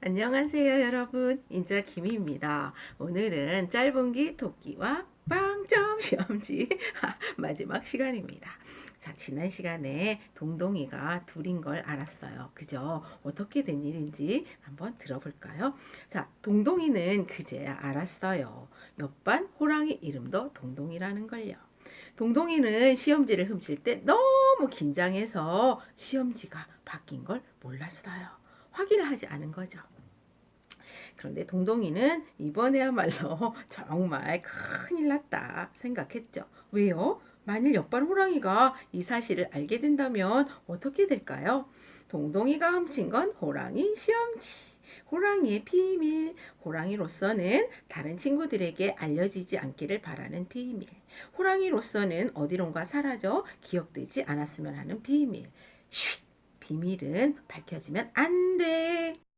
안녕하세요, 여러분. 인자 김희입니다. 오늘은 짧은기 토끼와 빵점 시험지 마지막 시간입니다. 자, 지난 시간에 동동이가 둘인 걸 알았어요. 그죠? 어떻게 된 일인지 한번 들어볼까요? 자, 동동이는 그제야 알았어요. 옆반 호랑이 이름도 동동이라는 걸요. 동동이는 시험지를 훔칠 때 너무 긴장해서 시험지가 바뀐 걸 몰랐어요. 확인을 하지 않은 거죠. 그런데 동동이는 이번에야말로 정말 큰일 났다 생각했죠. 왜요? 만일 옆반 호랑이가 이 사실을 알게 된다면 어떻게 될까요? 동동이가 훔친 건 호랑이 시험지. 호랑이의 비밀. 호랑이로서는 다른 친구들에게 알려지지 않기를 바라는 비밀. 호랑이로서는 어디론가 사라져 기억되지 않았으면 하는 비밀. 쉿! 비밀은 밝혀지면 안 돼.